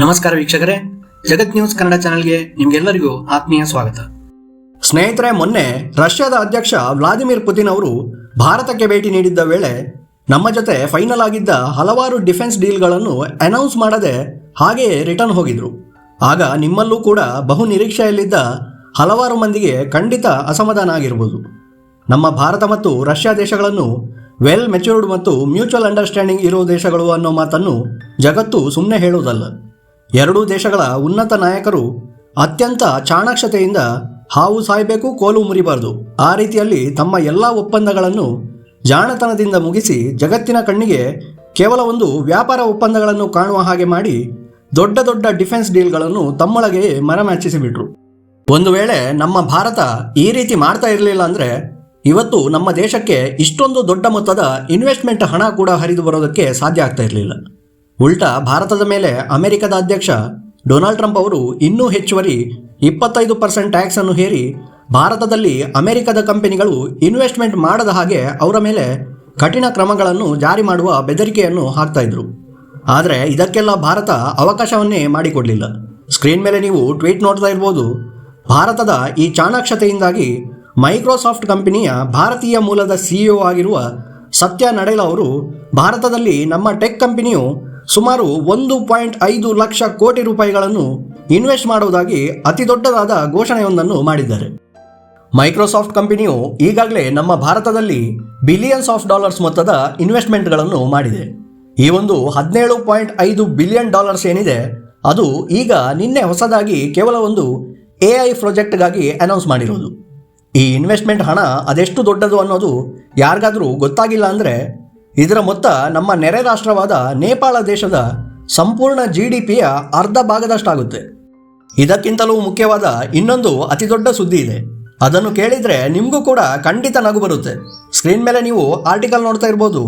ನಮಸ್ಕಾರ ವೀಕ್ಷಕರೇ. ಜಗತ್ ನ್ಯೂಸ್ ಕನ್ನಡ ಚಾನೆಲ್ಗೆ ನಿಮ್ಗೆಲ್ಲರಿಗೂ ಆತ್ಮೀಯ ಸ್ವಾಗತ. ಸ್ನೇಹಿತರೆ, ಮೊನ್ನೆ ರಷ್ಯಾದ ಅಧ್ಯಕ್ಷ ವ್ಲಾದಿಮಿರ್ ಪುತಿನ್ ಅವರು ಭಾರತಕ್ಕೆ ಭೇಟಿ ನೀಡಿದ್ದ ವೇಳೆ ನಮ್ಮ ಜೊತೆ ಫೈನಲ್ ಆಗಿದ್ದ ಹಲವಾರು ಡಿಫೆನ್ಸ್ ಡೀಲ್ಗಳನ್ನು ಅನೌನ್ಸ್ ಮಾಡದೆ ಹಾಗೆಯೇ ರಿಟರ್ನ್ ಹೋಗಿದ್ರು. ಆಗ ನಿಮ್ಮಲ್ಲೂ ಕೂಡ ಬಹು ನಿರೀಕ್ಷೆಯಲ್ಲಿದ್ದ ಹಲವಾರು ಮಂದಿಗೆ ಖಂಡಿತ ಅಸಮಾಧಾನ ಆಗಿರ್ಬೋದು. ನಮ್ಮ ಭಾರತ ಮತ್ತು ರಷ್ಯಾ ದೇಶಗಳನ್ನು ವೆಲ್ ಮೆಚೂರ್ಡ್ ಮತ್ತು ಮ್ಯೂಚುವಲ್ ಅಂಡರ್ಸ್ಟ್ಯಾಂಡಿಂಗ್ ಇರೋ ದೇಶಗಳು ಅನ್ನೋ ಮಾತನ್ನು ಜಗತ್ತು ಸುಮ್ಮನೆ ಹೇಳುವುದಲ್ಲ ಎರಡೂ ದೇಶಗಳ ಉನ್ನತ ನಾಯಕರು ಅತ್ಯಂತ ಚಾಣಾಕ್ಷತೆಯಿಂದ ಹಾವು ಸಾಯಬೇಕು, ಕೋಲು ಮುರಿಬಾರದು. ಆ ರೀತಿಯಲ್ಲಿ ತಮ್ಮ ಎಲ್ಲ ಒಪ್ಪಂದಗಳನ್ನು ಜಾಣತನದಿಂದ ಮುಗಿಸಿ ಜಗತ್ತಿನ ಕಣ್ಣಿಗೆ ಕೇವಲ ಒಂದು ವ್ಯಾಪಾರ ಒಪ್ಪಂದಗಳನ್ನು ಕಾಣುವ ಹಾಗೆ ಮಾಡಿ ದೊಡ್ಡ ದೊಡ್ಡ ಡಿಫೆನ್ಸ್ ಡೀಲ್ಗಳನ್ನು ತಮ್ಮೊಳಗೆ ಮರಮ್ಯಾಚಿಸಿಬಿಟ್ರು ಒಂದು ವೇಳೆ ನಮ್ಮ ಭಾರತ ಈ ರೀತಿ ಮಾಡ್ತಾ ಇರಲಿಲ್ಲ ಅಂದರೆ ಇವತ್ತು ನಮ್ಮ ದೇಶಕ್ಕೆ ಇಷ್ಟೊಂದು ದೊಡ್ಡ ಮೊತ್ತದ ಇನ್ವೆಸ್ಟ್ಮೆಂಟ್ ಹಣ ಕೂಡ ಹರಿದು ಬರೋದಕ್ಕೆ ಸಾಧ್ಯ ಆಗ್ತಾ ಇರಲಿಲ್ಲ. ಉಲ್ಟಾ ಭಾರತದ ಮೇಲೆ ಅಮೆರಿಕದ ಅಧ್ಯಕ್ಷ ಡೊನಾಲ್ಡ್ ಟ್ರಂಪ್ ಅವರು ಇನ್ನೂ ಹೆಚ್ಚುವರಿ ಇಪ್ಪತ್ತೈದು ಪರ್ಸೆಂಟ್ ಟ್ಯಾಕ್ಸ್ ಅನ್ನು ಹೇರಿ ಭಾರತದಲ್ಲಿ ಅಮೆರಿಕದ ಕಂಪನಿಗಳು ಇನ್ವೆಸ್ಟ್ಮೆಂಟ್ ಮಾಡದ ಹಾಗೆ ಅವರ ಮೇಲೆ ಕಠಿಣ ಕ್ರಮಗಳನ್ನು ಜಾರಿ ಮಾಡುವ ಬೆದರಿಕೆಯನ್ನು ಹಾಕ್ತಾ ಇದ್ರು. ಆದರೆ ಇದಕ್ಕೆಲ್ಲ ಭಾರತ ಅವಕಾಶವನ್ನೇ ಮಾಡಿಕೊಡಲಿಲ್ಲ. ಸ್ಕ್ರೀನ್ ಮೇಲೆ ನೀವು ಟ್ವೀಟ್ ನೋಡ್ತಾ ಇರ್ಬೋದು, ಭಾರತದ ಈ ಚಾಣಾಕ್ಷತೆಯಿಂದಾಗಿ ಮೈಕ್ರೋಸಾಫ್ಟ್ ಕಂಪನಿಯ ಭಾರತೀಯ ಮೂಲದ ಸಿಇಒ ಆಗಿರುವ ಸತ್ಯ ನಡೆಲ ಅವರು ಭಾರತದಲ್ಲಿ ನಮ್ಮ ಟೆಕ್ ಕಂಪನಿಯು ಸುಮಾರು ಒಂದು ಪಾಯಿಂಟ್ ಐದು ಲಕ್ಷ ಕೋಟಿ ರೂಪಾಯಿಗಳನ್ನು ಇನ್ವೆಸ್ಟ್ ಮಾಡುವುದಾಗಿ ಅತಿ ದೊಡ್ಡದಾದ ಘೋಷಣೆಯೊಂದನ್ನು ಮಾಡಿದ್ದಾರೆ. ಮೈಕ್ರೋಸಾಫ್ಟ್ ಕಂಪನಿಯು ಈಗಾಗಲೇ ನಮ್ಮ ಭಾರತದಲ್ಲಿ ಬಿಲಿಯನ್ಸ್ ಆಫ್ ಡಾಲರ್ಸ್ ಮೊತ್ತದ ಇನ್ವೆಸ್ಟ್ಮೆಂಟ್ಗಳನ್ನು ಮಾಡಿದೆ. ಈ ಒಂದು ಹದಿನೇಳು ಪಾಯಿಂಟ್ ಐದು ಬಿಲಿಯನ್ ಡಾಲರ್ಸ್ ಏನಿದೆ, ಅದು ಈಗ ನಿನ್ನೆ ಹೊಸದಾಗಿ ಕೇವಲ ಒಂದು ಎ ಐ ಪ್ರಾಜೆಕ್ಟ್ಗಾಗಿ ಅನೌನ್ಸ್ ಮಾಡಿರೋದು. ಈ ಇನ್ವೆಸ್ಟ್ಮೆಂಟ್ ಹಣ ಅದೆಷ್ಟು ದೊಡ್ಡದು ಅನ್ನೋದು ಯಾರಿಗಾದರೂ ಗೊತ್ತಾಗಿಲ್ಲ ಅಂದರೆ ಇದರ ಮೊತ್ತ ನಮ್ಮ ನೆರೆ ರಾಷ್ಟ್ರವಾದ ನೇಪಾಳ ದೇಶದ ಸಂಪೂರ್ಣ ಜಿ ಡಿ ಪಿಯ ಅರ್ಧ ಭಾಗದಷ್ಟಾಗುತ್ತೆ. ಇದಕ್ಕಿಂತಲೂ ಮುಖ್ಯವಾದ ಇನ್ನೊಂದು ಅತಿದೊಡ್ಡ ಸುದ್ದಿ ಇದೆ. ಅದನ್ನು ಕೇಳಿದ್ರೆ ನಿಮಗೂ ಕೂಡ ಖಂಡಿತ ನಗು ಬರುತ್ತೆ. ಸ್ಕ್ರೀನ್ ಮೇಲೆ ನೀವು ಆರ್ಟಿಕಲ್ ನೋಡ್ತಾ ಇರ್ಬೋದು.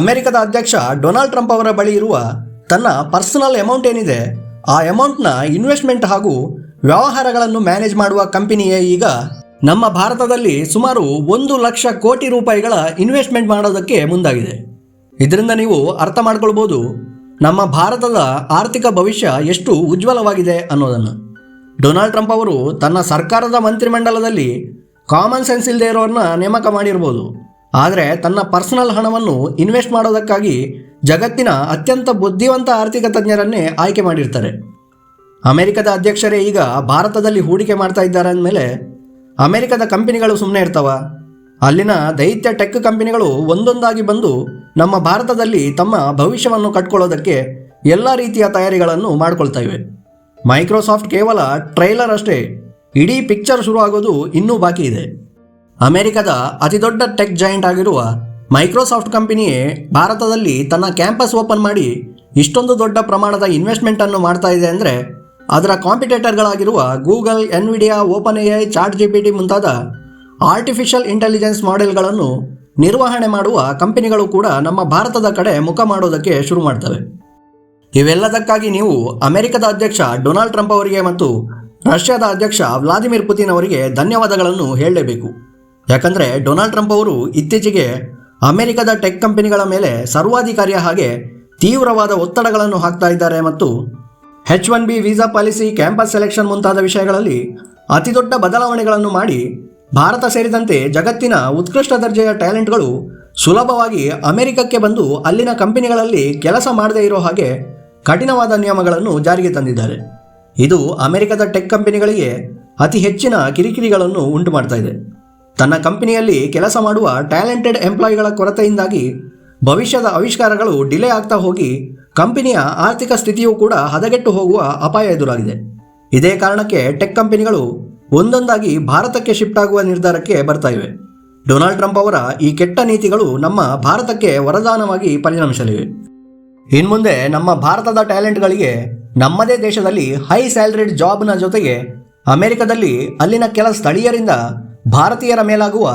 ಅಮೆರಿಕದ ಅಧ್ಯಕ್ಷ ಡೊನಾಲ್ಡ್ ಟ್ರಂಪ್ ಅವರ ಬಳಿ ಇರುವ ತನ್ನ ಪರ್ಸನಲ್ ಅಮೌಂಟ್ ಏನಿದೆ, ಆ ಅಮೌಂಟ್ನ ಇನ್ವೆಸ್ಟ್ಮೆಂಟ್ ಹಾಗೂ ವ್ಯವಹಾರಗಳನ್ನು ಮ್ಯಾನೇಜ್ ಮಾಡುವ ಕಂಪನಿಯೇ ಈಗ ನಮ್ಮ ಭಾರತದಲ್ಲಿ ಸುಮಾರು ಒಂದು ಲಕ್ಷ ಕೋಟಿ ರೂಪಾಯಿಗಳ ಇನ್ವೆಸ್ಟ್ಮೆಂಟ್ ಮಾಡೋದಕ್ಕೆ ಮುಂದಾಗಿದೆ. ಇದರಿಂದ ನೀವು ಅರ್ಥ ಮಾಡ್ಕೊಳ್ಬೋದು ನಮ್ಮ ಭಾರತದ ಆರ್ಥಿಕ ಭವಿಷ್ಯ ಎಷ್ಟು ಉಜ್ವಲವಾಗಿದೆ ಅನ್ನೋದನ್ನು. ಡೊನಾಲ್ಡ್ ಟ್ರಂಪ್ ಅವರು ತನ್ನ ಸರ್ಕಾರದ ಮಂತ್ರಿಮಂಡಲದಲ್ಲಿ ಕಾಮನ್ ಸೆನ್ಸ್ ಇಲ್ಲದೆ ಇರೋರನ್ನ ನೇಮಕ ಮಾಡಿರ್ಬೋದು. ಆದರೆ ತನ್ನ ಪರ್ಸನಲ್ ಹಣವನ್ನು ಇನ್ವೆಸ್ಟ್ ಮಾಡೋದಕ್ಕಾಗಿ ಜಗತ್ತಿನ ಅತ್ಯಂತ ಬುದ್ಧಿವಂತ ಆರ್ಥಿಕ ತಜ್ಞರನ್ನೇ ಆಯ್ಕೆ ಮಾಡಿರ್ತಾರೆ. ಅಮೆರಿಕದ ಅಧ್ಯಕ್ಷರೇ ಈಗ ಭಾರತದಲ್ಲಿ ಹೂಡಿಕೆ ಮಾಡ್ತಾ ಇದ್ದಾರೆ ಅಂದಮೇಲೆ ಅಮೆರಿಕದ ಕಂಪನಿಗಳು ಸುಮ್ಮನೆ ಇರ್ತಾವ. ಅಲ್ಲಿನ ದೈತ್ಯ ಟೆಕ್ ಕಂಪನಿಗಳು ಒಂದೊಂದಾಗಿ ಬಂದು ನಮ್ಮ ಭಾರತದಲ್ಲಿ ತಮ್ಮ ಭವಿಷ್ಯವನ್ನು ಕಟ್ಕೊಳ್ಳೋದಕ್ಕೆ ಎಲ್ಲ ರೀತಿಯ ತಯಾರಿಗಳನ್ನು ಮಾಡಿಕೊಳ್ತಾ ಇವೆ. ಮೈಕ್ರೋಸಾಫ್ಟ್ ಕೇವಲ ಟ್ರೈಲರ್ ಅಷ್ಟೇ, ಇಡೀ ಪಿಕ್ಚರ್ ಶುರು ಆಗೋದು ಇನ್ನೂ ಬಾಕಿ ಇದೆ. ಅಮೆರಿಕದ ಅತಿದೊಡ್ಡ ಟೆಕ್ ಜಾಯಿಂಟ್ ಆಗಿರುವ ಮೈಕ್ರೋಸಾಫ್ಟ್ ಕಂಪನಿಯೇ ಭಾರತದಲ್ಲಿ ತನ್ನ ಕ್ಯಾಂಪಸ್ ಓಪನ್ ಮಾಡಿ ಇಷ್ಟೊಂದು ದೊಡ್ಡ ಪ್ರಮಾಣದ ಇನ್ವೆಸ್ಟ್ಮೆಂಟ್ ಅನ್ನು ಮಾಡ್ತಾ ಇದೆ ಅಂದರೆ ಅದರ ಕಾಂಪಿಟೇಟರ್ಗಳಾಗಿರುವ Google, Nvidia open AI chat G P T ಮುಂತಾದ ಆರ್ಟಿಫಿಷಿಯಲ್ ಇಂಟೆಲಿಜೆನ್ಸ್ ಮಾಡೆಲ್ಗಳನ್ನು ನಿರ್ವಹಣೆ ಮಾಡುವ ಕಂಪನಿಗಳು ಕೂಡ ನಮ್ಮ ಭಾರತದ ಕಡೆ ಮುಖ ಮಾಡೋದಕ್ಕೆ ಶುರು ಮಾಡ್ತವೆ. ಇವೆಲ್ಲದಕ್ಕಾಗಿ ನೀವು ಅಮೆರಿಕದ ಅಧ್ಯಕ್ಷ ಡೊನಾಲ್ಡ್ ಟ್ರಂಪ್ ಅವರಿಗೆ ಮತ್ತು ರಷ್ಯಾದ ಅಧ್ಯಕ್ಷ ವ್ಲಾದಿಮಿರ್ ಪುತಿನ್ ಅವರಿಗೆ ಧನ್ಯವಾದಗಳನ್ನು ಹೇಳಲೇಬೇಕು. ಯಾಕಂದರೆ ಡೊನಾಲ್ಡ್ ಟ್ರಂಪ್ ಅವರು ಇತ್ತೀಚೆಗೆ ಅಮೆರಿಕದ ಟೆಕ್ ಕಂಪನಿಗಳ ಮೇಲೆ ಸರ್ವಾಧಿಕಾರಿಯ ಹಾಗೆ ತೀವ್ರವಾದ ಒತ್ತಡಗಳನ್ನು ಹಾಕ್ತಾ ಇದ್ದಾರೆ ಮತ್ತು H one B visa policy campus selection ಮುಂತಾದ ವಿಷಯಗಳಲ್ಲಿ ಅತಿದೊಡ್ಡ ಬದಲಾವಣೆಗಳನ್ನು ಮಾಡಿ ಭಾರತ ಸೇರಿದಂತೆ ಜಗತ್ತಿನ ಉತ್ಕೃಷ್ಟ ದರ್ಜೆಯ ಟ್ಯಾಲೆಂಟ್ಗಳು ಸುಲಭವಾಗಿ ಅಮೆರಿಕಕ್ಕೆ ಬಂದು ಅಲ್ಲಿನ ಕಂಪನಿಗಳಲ್ಲಿ ಕೆಲಸ ಮಾಡದೇ ಇರೋ ಹಾಗೆ ಕಠಿಣವಾದ ನಿಯಮಗಳನ್ನು ಜಾರಿಗೆ ತಂದಿದ್ದಾರೆ. ಇದು ಅಮೆರಿಕದ ಟೆಕ್ ಕಂಪನಿಗಳಿಗೆ ಅತಿ ಹೆಚ್ಚಿನ ಕಿರಿಕಿರಿಗಳನ್ನು ಉಂಟು ಮಾಡ್ತಾ ಇದೆ. ತನ್ನ ಕಂಪನಿಯಲ್ಲಿ ಕೆಲಸ ಮಾಡುವ ಟ್ಯಾಲೆಂಟೆಡ್ ಎಂಪ್ಲಾಯಿಗಳ ಕೊರತೆಯಿಂದಾಗಿ ಭವಿಷ್ಯದ ಆವಿಷ್ಕಾರಗಳು ಡಿಲೇ ಆಗ್ತಾ ಹೋಗಿ ಕಂಪನಿಯ ಆರ್ಥಿಕ ಸ್ಥಿತಿಯೂ ಕೂಡ ಹದಗೆಟ್ಟು ಹೋಗುವ ಅಪಾಯ ಎದುರಾಗಿದೆ. ಇದೇ ಕಾರಣಕ್ಕೆ ಟೆಕ್ ಕಂಪನಿಗಳು ಒಂದೊಂದಾಗಿ ಭಾರತಕ್ಕೆ ಶಿಫ್ಟ್ ಆಗುವ ನಿರ್ಧಾರಕ್ಕೆ ಬರ್ತಾ ಇವೆ. ಡೊನಾಲ್ಡ್ ಟ್ರಂಪ್ ಅವರ ಈ ಕೆಟ್ಟ ನೀತಿಗಳು ನಮ್ಮ ಭಾರತಕ್ಕೆ ವರದಾನವಾಗಿ ಪರಿಣಮಿಸಲಿವೆ. ಇನ್ಮುಂದೆ ನಮ್ಮ ಭಾರತದ ಟ್ಯಾಲೆಂಟ್ಗಳಿಗೆ ನಮ್ಮದೇ ದೇಶದಲ್ಲಿ ಹೈ ಸ್ಯಾಲರಿಡ್ ಜಾಬ್ನ ಜೊತೆಗೆ ಅಮೆರಿಕದಲ್ಲಿ ಅಲ್ಲಿನ ಕೆಲ ಸ್ಥಳೀಯರಿಂದ ಭಾರತೀಯರ ಮೇಲಾಗುವ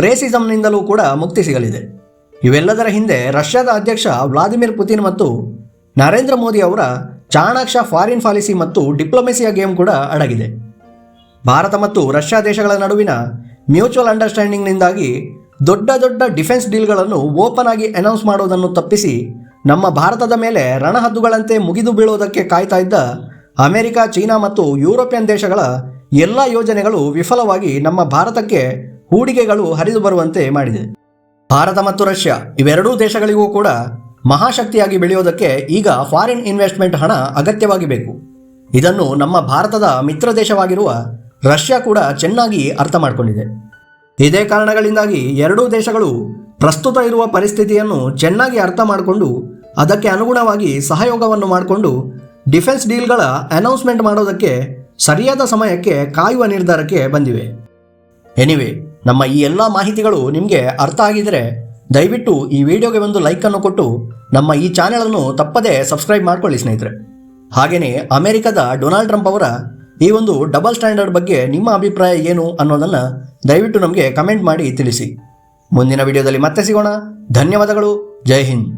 ರೇಸಿಸಂನಿಂದಲೂ ಕೂಡ ಮುಕ್ತಿ ಸಿಗಲಿದೆ. ಇವೆಲ್ಲದರ ಹಿಂದೆ ರಷ್ಯಾದ ಅಧ್ಯಕ್ಷ ವ್ಲಾದಿಮಿರ್ ಪುತಿನ್ ಮತ್ತು ನರೇಂದ್ರ ಮೋದಿ ಅವರ ಚಾಣಾಕ್ಷ ಫಾರಿನ್ ಪಾಲಿಸಿ ಮತ್ತು ಡಿಪ್ಲೊಮೆಸಿಯ ಗೇಮ್ ಕೂಡ ಅಡಗಿದೆ. ಭಾರತ ಮತ್ತು ರಷ್ಯಾ ದೇಶಗಳ ನಡುವಿನ ಮ್ಯೂಚುವಲ್ ಅಂಡರ್ಸ್ಟ್ಯಾಂಡಿಂಗ್ನಿಂದಾಗಿ ದೊಡ್ಡ ದೊಡ್ಡ ಡಿಫೆನ್ಸ್ ಡೀಲ್ಗಳನ್ನು ಓಪನ್ ಆಗಿ ಅನೌನ್ಸ್ ಮಾಡೋದನ್ನು ತಪ್ಪಿಸಿ ನಮ್ಮ ಭಾರತದ ಮೇಲೆ ರಣಹದ್ದುಗಳಂತೆ ಮುಗಿದು ಬೀಳುವುದಕ್ಕೆ ಕಾಯ್ತಾ ಇದ್ದ ಅಮೆರಿಕ, ಚೀನಾ ಮತ್ತು ಯುರೋಪಿಯನ್ ದೇಶಗಳ ಎಲ್ಲ ಯೋಜನೆಗಳು ವಿಫಲವಾಗಿ ನಮ್ಮ ಭಾರತಕ್ಕೆ ಹೂಡಿಕೆಗಳು ಹರಿದು ಬರುವಂತೆ ಮಾಡಿದೆ. ಭಾರತ ಮತ್ತು ರಷ್ಯಾ ಇವೆರಡೂ ದೇಶಗಳಿಗೂ ಕೂಡ ಮಹಾಶಕ್ತಿಯಾಗಿ ಬೆಳೆಯೋದಕ್ಕೆ ಈಗ ಫಾರಿನ್ ಇನ್ವೆಸ್ಟ್ಮೆಂಟ್ ಹಣ ಅಗತ್ಯವಾಗಿ ಬೇಕು. ಇದನ್ನು ನಮ್ಮ ಭಾರತದ ಮಿತ್ರ ದೇಶವಾಗಿರುವ ರಷ್ಯಾ ಕೂಡ ಚೆನ್ನಾಗಿ ಅರ್ಥ ಮಾಡಿಕೊಂಡಿದೆ. ಇದೇ ಕಾರಣಗಳಿಂದಾಗಿ ಎರಡೂ ದೇಶಗಳು ಪ್ರಸ್ತುತ ಇರುವ ಪರಿಸ್ಥಿತಿಯನ್ನು ಚೆನ್ನಾಗಿ ಅರ್ಥ ಮಾಡಿಕೊಂಡು ಅದಕ್ಕೆ ಅನುಗುಣವಾಗಿ ಸಹಯೋಗವನ್ನು ಮಾಡಿಕೊಂಡು ಡಿಫೆನ್ಸ್ ಡೀಲ್ಗಳ ಅನೌನ್ಸ್ಮೆಂಟ್ ಮಾಡೋದಕ್ಕೆ ಸರಿಯಾದ ಸಮಯಕ್ಕೆ ಕಾಯುವ ನಿರ್ಧಾರಕ್ಕೆ ಬಂದಿವೆ. ಎನಿವೆ, ನಮ್ಮ ಈ ಎಲ್ಲ ಮಾಹಿತಿಗಳು ನಿಮಗೆ ಅರ್ಥ ಆಗಿದರೆ ದಯವಿಟ್ಟು ಈ ವಿಡಿಯೋಗೆ ಒಂದು ಲೈಕನ್ನು ಕೊಟ್ಟು ನಮ್ಮ ಈ ಚಾನೆಲನ್ನು ತಪ್ಪದೇ ಸಬ್ಸ್ಕ್ರೈಬ್ ಮಾಡಿಕೊಳ್ಳಿ ಸ್ನೇಹಿತರೆ. ಹಾಗೆಯೇ ಅಮೆರಿಕದ ಡೊನಾಲ್ಡ್ ಟ್ರಂಪ್ ಅವರ ಈ ಒಂದು ಡಬಲ್ ಸ್ಟ್ಯಾಂಡರ್ಡ್ ಬಗ್ಗೆ ನಿಮ್ಮ ಅಭಿಪ್ರಾಯ ಏನು ಅನ್ನೋದನ್ನು ದಯವಿಟ್ಟು ನಮಗೆ ಕಮೆಂಟ್ ಮಾಡಿ ತಿಳಿಸಿ. ಮುಂದಿನ ವಿಡಿಯೋದಲ್ಲಿ ಮತ್ತೆ ಸಿಗೋಣ. ಧನ್ಯವಾದಗಳು. ಜೈ ಹಿಂದ್.